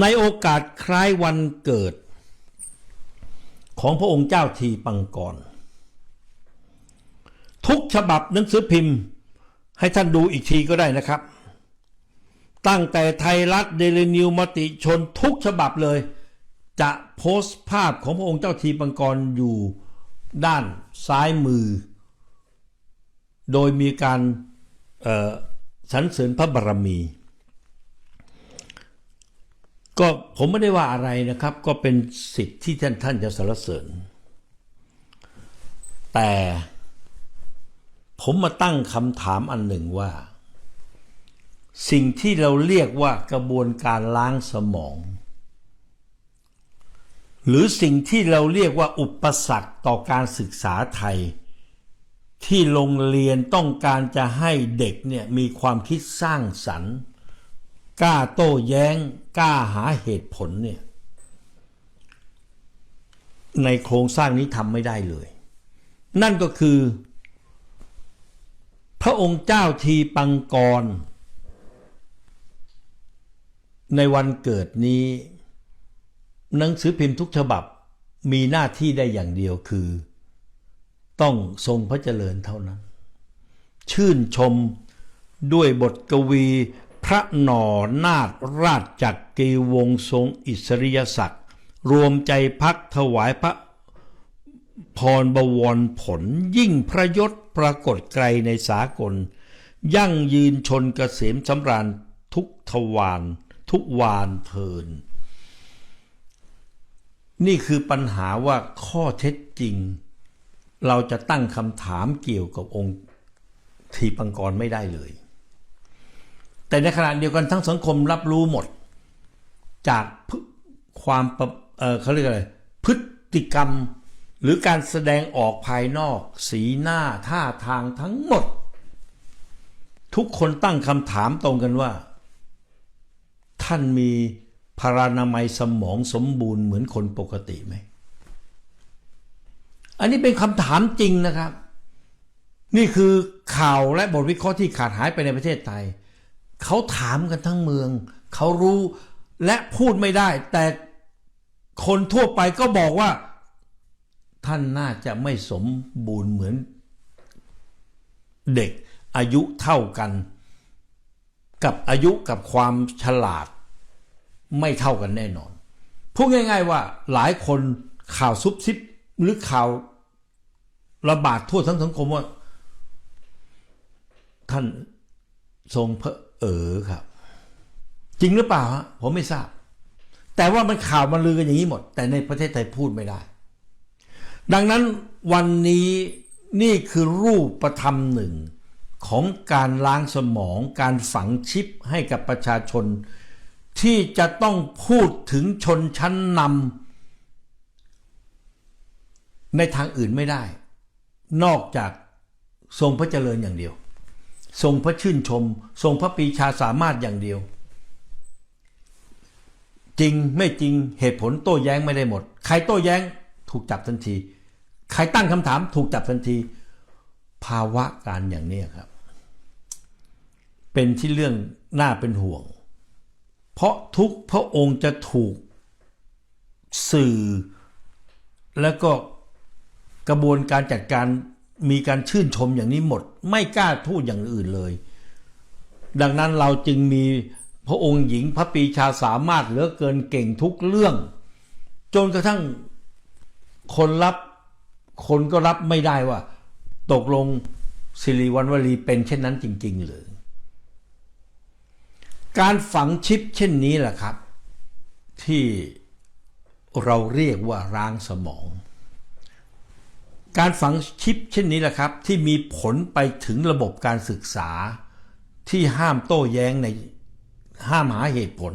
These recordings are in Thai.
ในโอกาสคล้ายวันเกิด ของพระองค์เจ้าทีปังกร ทุกฉบับหนังสือพิมพ์ ให้ท่านดูอีกทีก็ได้นะครับ ตั้งแต่ไทยรัฐเดลินิวมติชนทุกฉบับเลย จะโพสต์ภาพของพระองค์เจ้าทีปังกรอยู่ด้านซ้ายมือ โดยมีการสรรเสริญพระบารมี ก็ผมไม่ได้ว่าอะไรนะครับ ก็เป็นสิทธิ์ที่ท่านท่านจะสรรเสริญ แต่ผมมาตั้งคำถามอันหนึ่งว่า สิ่งที่เราเรียกว่ากระบวนการล้างสมอง หรือสิ่งที่เราเรียกว่าอุปสรรคต่อการศึกษาไทย ที่โรงเรียนต้องการจะให้เด็กเนี่ยมีความคิดสร้างสรรค์ กล้าโต้แย้ง กล้าหาเหตุผลเนี่ย ในโครงสร้างนี้ทำไม่ได้เลย นั่นก็คือ พระองค์เจ้าทีปังกร ในวันเกิดนี้ หนังสือพิมพ์ทุกฉบับมีหน้าที่ได้อย่างเดียวคือ ต้องทรงพระเจริญเท่านั้น ชื่นชมด้วยบทกวี พระหนอนาถราชจักรีวงทรงอิสริยศักดิ์รวมใจพักถวายพระพรบวรผลยิ่งพระยศปรากฏไกลในสากล ยั่งยืนชนเกษมสำราญทุกทวารทุกวานเทิน นี่คือปัญหาว่าข้อเท็จจริง เราจะตั้งคำถามเกี่ยวกับองค์ทีปังกรไม่ได้เลย แต่ในขณะเดียวกันทั้งสังคมรับรู้หมด จากความเออเขาเรียกอะไรพฤติกรรม หรือการแสดงออกภายนอก สีหน้าท่าทางทั้งหมด ทุกคนตั้งคำถามตรงกันว่า ท่านมีพารานามัยสมองสมบูรณ์เหมือนคนปกติไหม อันนี้เป็นคำถามจริงนะครับ นี่คือข่าวและบทวิเคราะห์ที่ขาดหายไปในประเทศไทย เขาถามกันทั้งเมือง เขารู้และพูดไม่ได้ แต่คนทั่วไปก็บอกว่า ท่านน่าจะไม่สมบูรณ์เหมือน เด็กอายุเท่ากัน กับอายุกับความฉลาด ไม่เท่ากันแน่นอน พูดง่าย ๆว่าหลายคนข่าวซุบซิบหรือข่าวระบาดทั่วทั้งสังคมว่า ท่านทรงพระ เออครับ จริงหรือเปล่าฮะผมไม่ทราบ แต่ว่ามันข่าวมันลือกันอย่างนี้หมด แต่ในประเทศไทยพูดไม่ได้ ดังนั้นวันนี้นี่คือรูปประธรรมหนึ่งของการล้างสมองการฝังชิปให้กับประชาชน ที่จะต้องพูดถึงชนชั้นนำในทางอื่นไม่ได้ นอกจากทรงพระเจริญอย่างเดียว ทรงพระชื่นชม ทรงพระปีชาสามารถอย่างเดียว จริงไม่จริงเหตุผลโต้แย้งไม่ได้หมด ใครโต้แย้งถูกจับทันที ใครตั้งคำถามถูกจับทันที ภาวะการอย่างนี้ครับ เป็นที่เรื่องน่าเป็นห่วง เพราะทุกพระองค์จะถูกสื่อ แล้วก็กระบวนการจัดการ มีการชื่นชมอย่างนี้หมด ไม่กล้าพูดอย่างอื่นเลย ดังนั้นเราจึงมีพระองค์หญิงพระปีชาสามารถเหลือเกินเก่งทุกเรื่อง จนกระทั่งคนรับคนก็รับไม่ได้ว่า ตกลงสิริวัณวลีเป็นเช่นนั้นจริง ๆ หรือ การฝังชิปเช่นนี้แหละครับ ที่เราเรียกว่าร้างสมอง การฝังชิปเช่นนี้แหละครับ ที่มีผลไปถึงระบบการศึกษา ที่ห้ามโต้แย้งในห้ามหาเหตุผล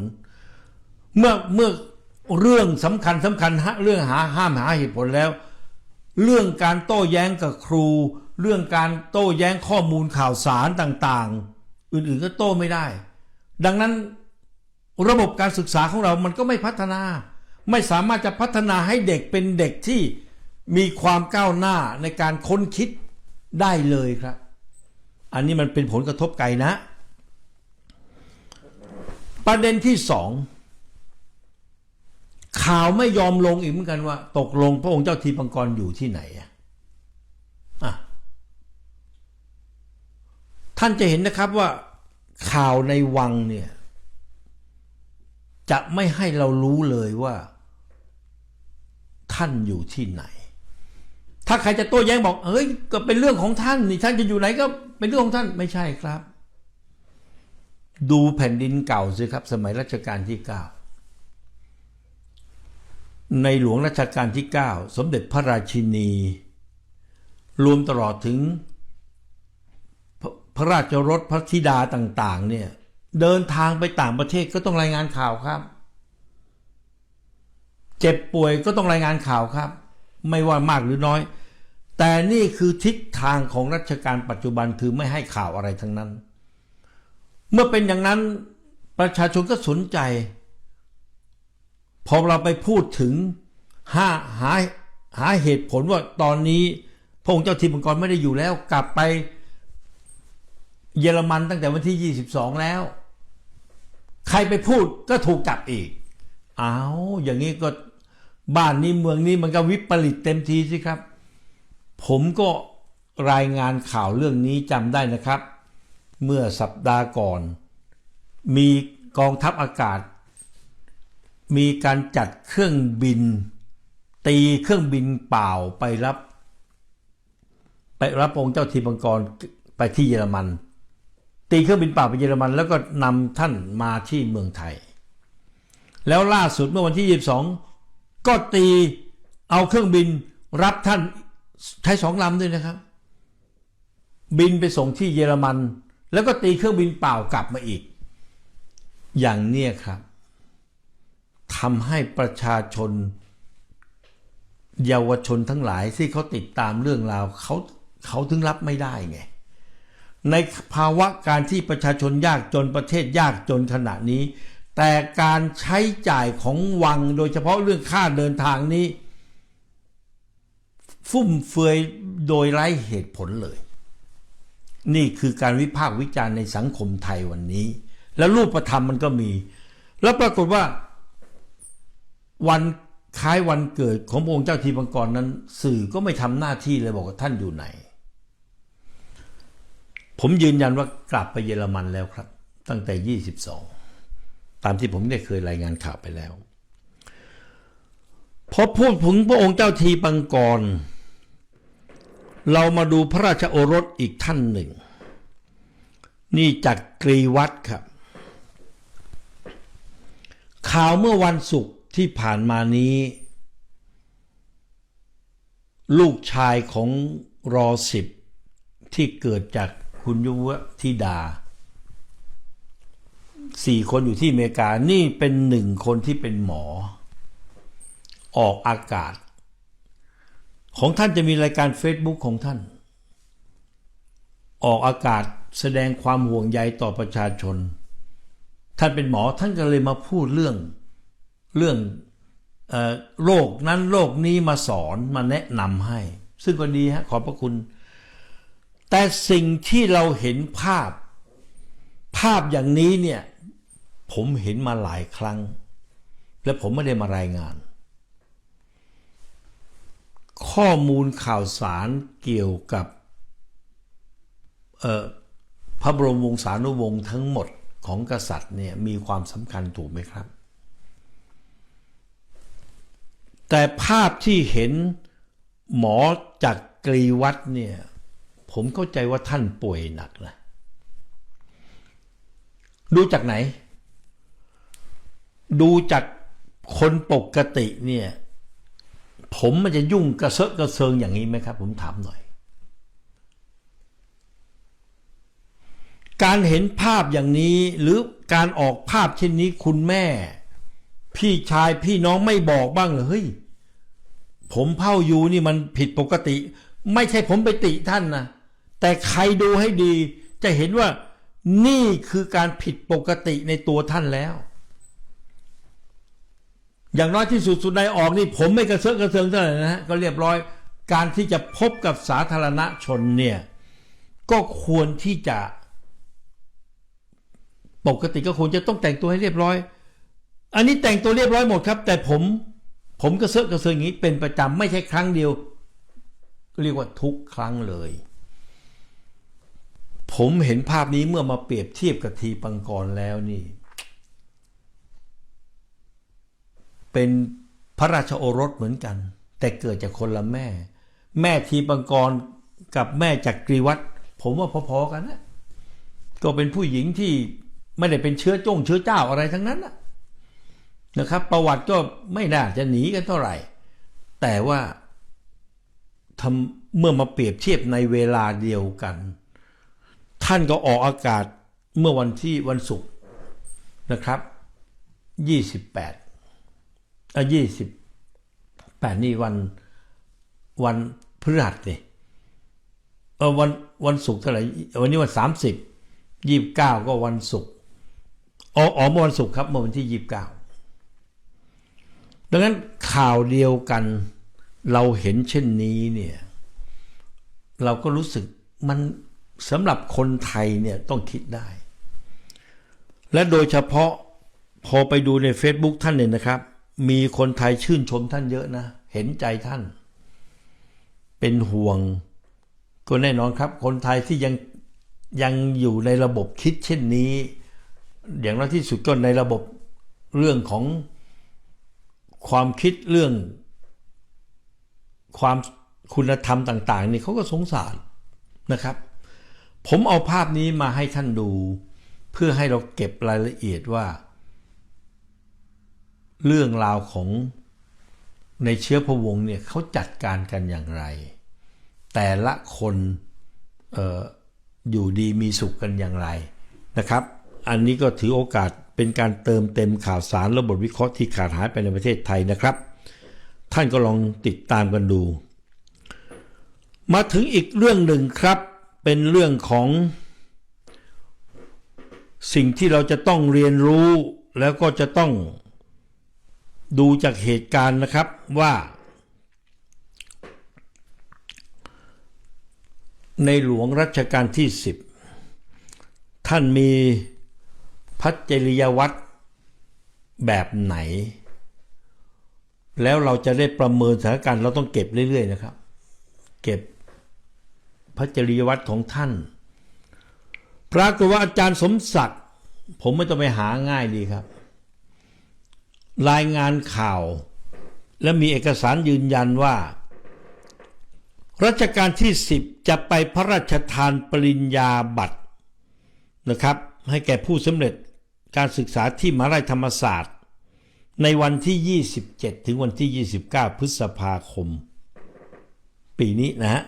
เมื่อเมื่อเรื่องสำคัญสำคัญเรื่องหาห้ามหาเหตุผลแล้ว เรื่องการโต้แย้งกับครู เรื่องการโต้แย้งข้อมูลข่าวสารต่างๆ อื่นๆก็โต้ไม่ได้ ดังนั้นระบบการศึกษาของเรามันก็ไม่พัฒนา ไม่สามารถจะพัฒนาให้เด็กเป็นเด็กที่ มีความก้าวหน้าในการค้นคิดได้เลยครับ อันนี้มันเป็นผลกระทบไกลนะ ประเด็นที่สองข่าวไม่ยอมลงอีกเหมือนกันว่า ตกลงพระองค์เจ้าทีปังกรอยู่ที่ไหนอะอะท่านจะเห็นนะครับว่าข่าวในวังเนี่ย จะไม่ให้เรารู้เลยว่า ท่านอยู่ที่ไหน ถ้าใครจะโต้แย้งบอกเอ้ย ก็เป็นเรื่องของท่านนี่ท่านจะอยู่ไหนก็เป็นเรื่องของท่านไม่ใช่ครับ ดูแผ่นดินเก่าสิครับ สมัยรัชกาลที่เก้าในหลวงรัชกาลที่ 9 สมเด็จพระราชินี รวมตลอดถึงพพระราชรถพระธิดาต่างๆ เนี่ย เดินทางไปต่างประเทศก็ต้องรายงานข่าวครับ เจ็บป่วยก็ต้องรายงานข่าวครับ ไม่ว่ามากหรือน้อย แต่นี่คือทิศทางของรัชกาลปัจจุบันคือไม่ให้ข่าวอะไรทั้งนั้น เมื่อเป็นอย่างนั้นประชาชนก็สนใจ พอเราไปพูดถึงหาหาหาเหตุผลว่าตอนนี้พระองค์เจ้าทิมังกรไม่ได้อยู่แล้ว กลับไปเยอรมันตั้งแต่วันที่ 22 แล้ว ใครไปพูดก็ถูกจับอีก อ้าวอย่างนี้ก็ บ้านนี้เมืองนี้มันก็วิปริตเต็มทีสิครับ ผมก็รายงานข่าวเรื่องนี้จำได้นะครับ เมื่อสัปดาห์ก่อน มีกองทัพอากาศ มีการจัดเครื่องบิน ตีเครื่องบินเปล่าไปรับ ไปรับองค์เจ้าทีมังกรไปที่เยอรมัน ตีเครื่องบินเปล่าไปเยอรมัน แล้วก็นำท่านมาที่เมืองไทย แล้วล่าสุดเมื่อวันที่ 22 ก็ตีเอาเครื่องบินรับท่านใช้สองลำด้วยนะครับ บินไปส่งที่เยอรมัน แล้วก็ตีเครื่องบินเปล่ากลับมาอีก อย่างเนี้ยครับทำให้ประชาชน เยาวชนทั้งหลายที่เขาติดตามเรื่องราวเขาเขาถึงรับไม่ได้ไง ในภาวะการที่ประชาชนยากจนประเทศยากจนขณะนี้ แต่การใช้จ่ายของวังโดยเฉพาะเรื่องค่าเดินทางนี้ ฟุ่มเฟือยโดยไร้เหตุผลเลย นี่คือการวิพากษ์วิจารณ์ในสังคมไทยวันนี้ แล้วรูปธรรมมันก็มี แล้วปรากฏว่า วันคล้ายวันเกิดขององค์เจ้าทีปังกรนั้น สื่อก็ไม่ทำหน้าที่เลยบอกว่าท่านอยู่ไหน ผมยืนยันว่ากลับไปเยอรมันแล้วครับ ตั้งแต่ 22 ตามที่ผมได้เคยรายงานข่าวไปแล้วพอพูดถึงพระองค์เจ้าทีปังกร เรามาดูพระราชโอรสอีกท่านหนึ่ง นี่จากกรีวัดครับ ข่าวเมื่อวันศุกร์ที่ผ่านมานี้ ลูกชายของรอสิบที่เกิดจากคุณยุวธิดา สี่คนอยู่ที่อเมริกา นี่เป็นหนึ่งคนที่เป็นหมอ ออกอากาศ ของท่านจะมีรายการ Facebook ของท่าน ออกอากาศแสดงความห่วงใยต่อประชาชน ท่านเป็นหมอท่านก็เลยมาพูดเรื่องเรื่องโรคนั้นโรคนี้มาสอนมาแนะนำให้ ซึ่งก็ดีฮะขอบพระคุณ แต่สิ่งที่เราเห็นภาพ ภาพอย่างนี้เนี่ย ผมเห็นมาหลายครั้ง และผมไม่ได้มารายงาน ข้อมูลข่าวสารเกี่ยวกับพระบรมวงศานุวงศ์ทั้งหมดของกษัตริย์เนี่ยมีความสำคัญถูกไหมครับ แต่ภาพที่เห็นหมอจากกรีวัดเนี่ยผมเข้าใจว่าท่านป่วยหนักนะดูจากไหน ดูจากคนปกติเนี่ย ผมมันจะยุ่งกระเซาะกระเซิงอย่างนี้ไหมครับ ผมถามหน่อย การเห็นภาพอย่างนี้หรือการออกภาพเช่นนี้คุณแม่ พี่ชายพี่น้องไม่บอกบ้างเหรอเฮ้ยผมเผ่าอยู่นี่มันผิดปกติ ไม่ใช่ผมไปติท่านนะแต่ใครดูให้ดี จะเห็นว่านี่คือการผิดปกติในตัวท่านแล้ว อย่างน้อยที่สุดสุดในออกนี่ผมไม่กระเซาะกระเซิงเท่าไหร่นะฮะก็เรียบร้อย การที่จะพบกับสาธารณชนเนี่ยก็ควรที่จะ ปกติก็ควรจะต้องแต่งตัวให้เรียบร้อย อันนี้แต่งตัวเรียบร้อยหมดครับ แต่ผม ผมกระเซาะกระเซิงอย่างนี้เป็นประจำไม่ใช่ครั้งเดียว เรียกว่าทุกครั้งเลย ผมเห็นภาพนี้เมื่อมาเปรียบเทียบกับทีปังกรแล้วนี่ เป็นพระราชโอรสเหมือนกัน แต่เกิดจากคนละแม่ แม่ทีปังกรกับแม่จักกรีวัตรผมว่าพอๆกันนะก็เป็นผู้หญิงที่ไม่ได้เป็นเชื้อจงเชื้อเจ้าอะไรทั้งนั้นนะนะครับ ประวัติก็ไม่น่าจะหนีกันเท่าไหร่ แต่ว่าทำเมื่อมาเปรียบเทียบในเวลาเดียวกัน ท่านก็ออกอากาศเมื่อวันที่วันศุกร์นะครับ 28 อะ28นี่วันวันพฤหัสเนี่ยเออวันวันศุกร์เท่าไหร่วันนี้วัน30 29ก็วันศุกร์อ๋ออ๋อเมื่อวันศุกร์ครับเมื่อวันที่29ดังนั้นข่าวเดียวกันเราเห็นเช่นนี้เนี่ยเราก็รู้สึกมันสำหรับคนไทยเนี่ยต้องคิดได้ และโดยเฉพาะพอไปดูใน Facebook ท่านเนี่ยนะครับ มีคนไทยชื่นชมท่านเยอะนะ เห็นใจท่าน เป็นห่วง ก็แน่นอนครับ คนไทยที่ยังยังอยู่ในระบบคิดเช่นนี้ อย่างน้อยที่สุดก็ในระบบเรื่องของความคิดเรื่อง ความคุณธรรมต่าง ๆ นี่เขาก็สงสารนะครับ ผมเอาภาพนี้มาให้ท่านดู เพื่อให้เราเก็บรายละเอียดว่า เรื่องราวของในเชื้อพระวงศ์เนี่ยเขาจัดการกันอย่างไร แต่ละคนอออยู่ดีมีสุขกันอย่างไรนะครับ อันนี้ก็ถือโอกาสเป็นการเติมเต็มข่าวสารระบบวิเคราะห์ที่ขาดหายไปในประเทศไทยนะครับ ท่านก็ลองติดตามกันดู มาถึงอีกเรื่องหนึ่งครับ เป็นเรื่องของ สิ่งที่เราจะต้องเรียนรู้แล้วก็จะต้อง ดูจากเหตุการณ์นะครับว่า ในหลวงรัชกาลที่ 10 ท่านมีพัจริยวัตรแบบไหน แล้วเราจะได้ประเมินสถานการณ์เราต้องเก็บเรื่อยๆนะครับ เก็บพัจริยวัตรของท่านปรากฏว่าอาจารย์สมศักดิ์ผมไม่ต้องไปหาง่ายดีครับ รายงานข่าว และมีเอกสารยืนยันว่า รัชกาลที่ 10 จะไปพระราชทานปริญญาบัตรนะครับ ให้แก่ผู้สำเร็จการศึกษาที่มหาลัยธรรมศาสตร์ ในวันที่ 27 ถึงวันที่ 29 พฤษภาคม ปีนี้นะฮะ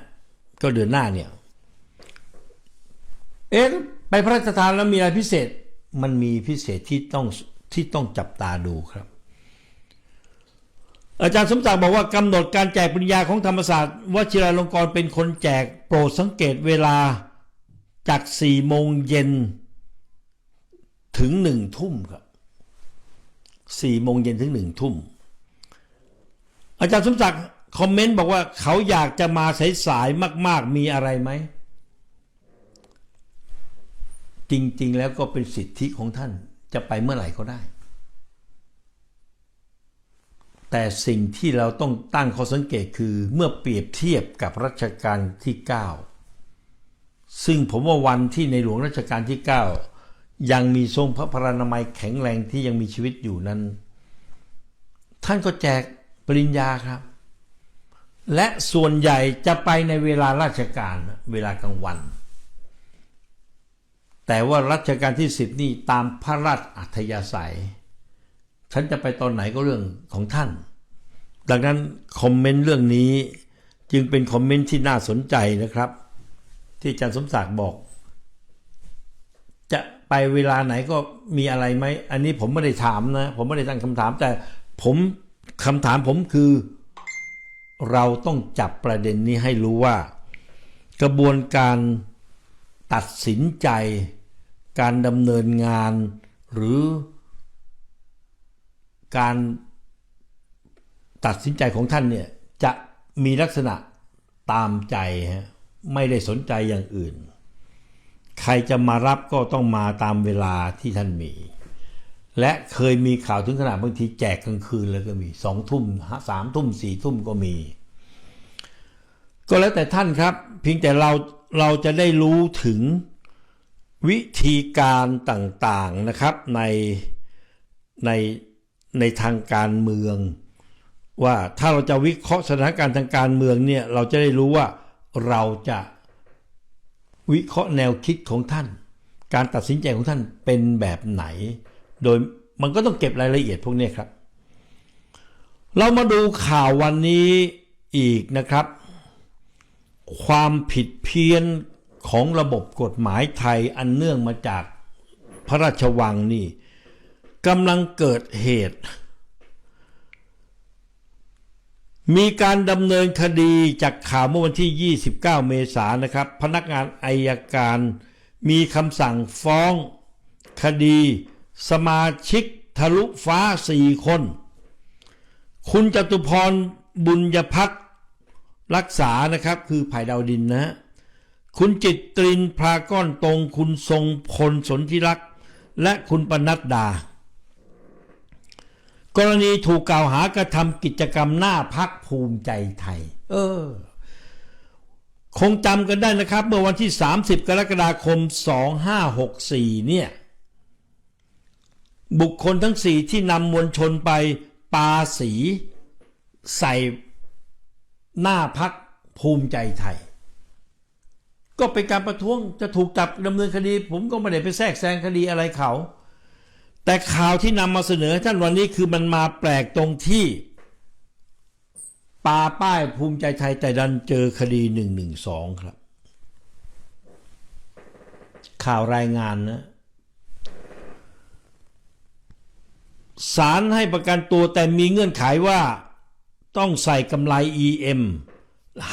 ก็เดือนหน้าเนี่ยเอ๊ะไปพระราชทานแล้วมีอะไรพิเศษมันมีพิเศษที่ต้องที่ต้องจับตาดูครับ อาจารย์สมศักดิ์บอกว่ากำหนดการแจกปริญญาของธรรมศาสตร์วชิราลงกรณ์เป็นคนแจกโปรดสังเกตเวลาจาก4โมงเย็นถึง1ทุ่มครับ4โมงเย็นถึง1ทุ่ม อาจารย์สมศักดิ์คอมเมนต์บอกว่าเขาอยากจะมาสายๆมาก ๆ มีอะไรไหม จริง ๆ แล้วก็เป็นสิทธิของท่านจะไปเมื่อไหร่ก็ได้ แต่สิ่งที่เราต้องตั้งข้อสังเกตคือเมื่อเปรียบเทียบกับรัชกาลที่ 9 ซึ่งผมว่าวันที่ในหลวงรัชกาลที่ 9 ยังมีทรงพระพรานามัยแข็งแรงที่ยังมีชีวิตอยู่นั้น ท่านก็แจกปริญญาครับ และส่วนใหญ่จะไปในเวลาราชการเวลากลางวัน แต่ว่ารัชกาลที่สิบนี่ตามพระราชอัธยาศัย ฉันจะไปตอนไหนก็เรื่องของท่าน ดังนั้นคอมเมนต์เรื่องนี้จึงเป็นคอมเมนต์ที่น่าสนใจนะครับ ที่อาจารย์สมศักดิ์บอก จะไปเวลาไหนก็มีอะไรไหม อันนี้ผมไม่ได้ถามนะ ผมไม่ได้ตั้งคำถาม แต่ผมคำถามผมคือ เราต้องจับประเด็นนี้ให้รู้ว่า กระบวนการตัดสินใจ การดำเนินงานหรือ การตัดสินใจของท่านเนี่ยจะมีลักษณะตามใจฮะไม่ได้สนใจอย่างอื่น ใครจะมารับก็ต้องมาตามเวลาที่ท่านมี และเคยมีข่าวถึงขนาดบางทีแจกกลางคืนเลยก็มีสองทุ่มสามทุ่มสี่ทุ่มก็มี ก็แล้วแต่ท่านครับ เพียงแต่เราเราจะได้รู้ถึงวิธีการต่างๆนะครับในใน ในทางการเมือง ว่าถ้าเราจะวิเคราะห์สถานการณ์ทางการเมืองเนี่ยเราจะได้รู้ว่าเราจะวิเคราะห์แนวคิดของท่าน การตัดสินใจของท่านเป็นแบบไหน โดยมันก็ต้องเก็บรายละเอียดพวกนี้ครับ เรามาดูข่าววันนี้อีกนะครับ ความผิดเพี้ยนของระบบกฎหมายไทยอันเนื่องมาจากพระราชวังนี่ กำลังเกิดเหตุ มีการดำเนินคดีจากข่าวเมื่อวันที่ 29 เมษายนนะครับ พนักงานอายการ มีคำสั่งฟ้อง คดี สมาชิกทะลุฟ้าสี่คน คุณจตุพรบุญยพักรักษานะครับ คือไผ่ดาวดินนะฮะคุณจิตตรินพราก้อนตรง คุณทรงพลสนธิรักษ์และคุณปนัดดา กรณีถูกกล่าวหากระทำกิจกรรมหน้าพักภูมิใจไทย เออ คงจำกันได้นะครับ เมื่อวันที่ 30 กรกฎาคม 2564 เนี่ย บุคคลทั้งสี่ที่นำมวลชนไปปาสี ใส่หน้าพักภูมิใจไทย ก็เป็นการประท้วงจะถูกจับดำเนินคดี ผมก็ไม่ได้ไปแทรกแซงคดีอะไรเขา แต่ข่าวที่นำมาเสนอท่านวันนี้คือมันมาแปลกตรงที่ปาป้ายภูมิใจไทยแต่ดันเจอคดีหนึ่งหนึ่งสองครับ ข่าวรายงานนะศาลให้ประกันตัวแต่มีเงื่อนไขว่าต้องใส่กำไร EM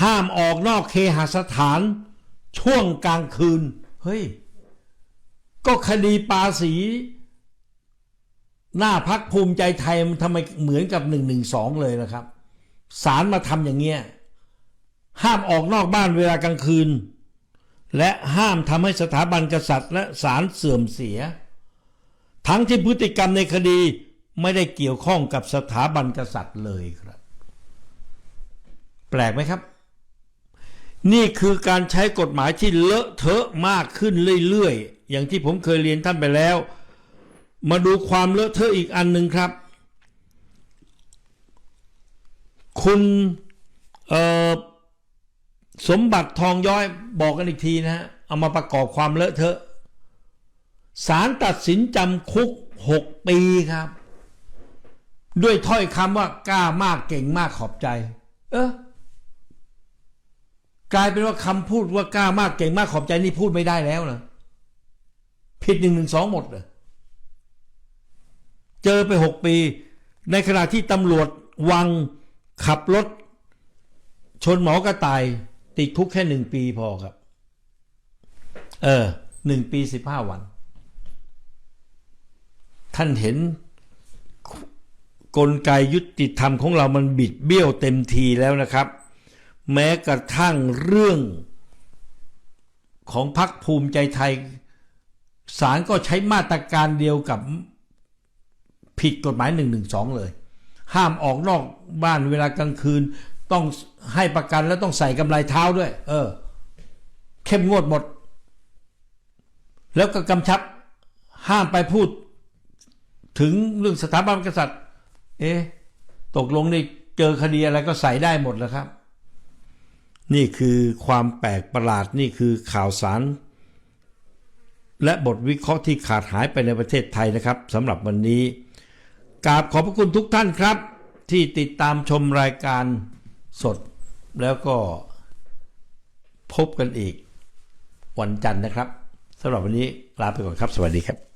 ห้ามออกนอกเคหสถาน ช่วงกลางคืน เฮ้ย ก็คดีปาสี หน้าพักภูมิใจไทยมันทำไมเหมือนกับ112เลยนะครับศาลมาทำอย่างเงี้ยห้ามออกนอกบ้านเวลากลางคืน และห้ามทำให้สถาบันกษัตริย์และศาลเสื่อมเสีย ทั้งที่พฤติกรรมในคดีไม่ได้เกี่ยวข้องกับสถาบันกษัตริย์เลยครับ แปลกไหมครับ นี่คือการใช้กฎหมายที่เลอะเทอะมากขึ้นเรื่อยๆ อย่างที่ผมเคยเรียนท่านไปแล้ว มาดูความเลอะเทอะอีกอันหนึ่งครับ คุณสมบัติทองย้อยบอกกันอีกทีนะฮะ เอามาประกอบความเลอะเทอะศาลตัดสินจำคุกหกปีครับ ด้วยถ้อยคำว่ากล้ามากเก่งมากขอบใจ เออกลายเป็นว่าคำพูดว่ากล้ามากเก่งมากขอบใจนี่พูดไม่ได้แล้วนะผิดหนึ่งหนึ่งสองหมดเลย เจอไปหกปี ในขณะที่ตำรวจวังขับรถ ชนหมอกระต่าย ติดคุกแค่หนึ่งปีพอครับ เออหนึ่งปีสิบห้าวัน ท่านเห็นกลไกยุติธรรมของเรามันบิดเบี้ยวเต็มทีแล้วนะครับ แม้กระทั่งเรื่องของพรรคภูมิใจไทยศาลก็ใช้มาตรการเดียวกับ ผิดกฎหมาย1นึเลย ห้ามออกนอกบ้านเวลากลางคืน ต้องให้ประกันแล้วต้องใส่กำไรเท้าด้วย เออ เข้มงวดหมด แล้วก็กำชับ ห้ามไปพูด ถึงเรื่องสถาบันกษัตริย์ เอ๊ะตกลงนี่เจอคดีอะไรก็ใส่ได้หมดแล้วครับ นี่คือความแปลกประหลาดนี่คือข่าวสารและบทวิเคราะห์ที่ขาดหายไปในประเทศไทยนะครับสำหรับวันนี้ กราบขอบพระคุณทุกท่านครับ ที่ติดตามชมรายการสด แล้วก็พบกันอีกวันจันทร์นะครับสำหรับวันนี้ลาไปก่อนครับ สวัสดีครับ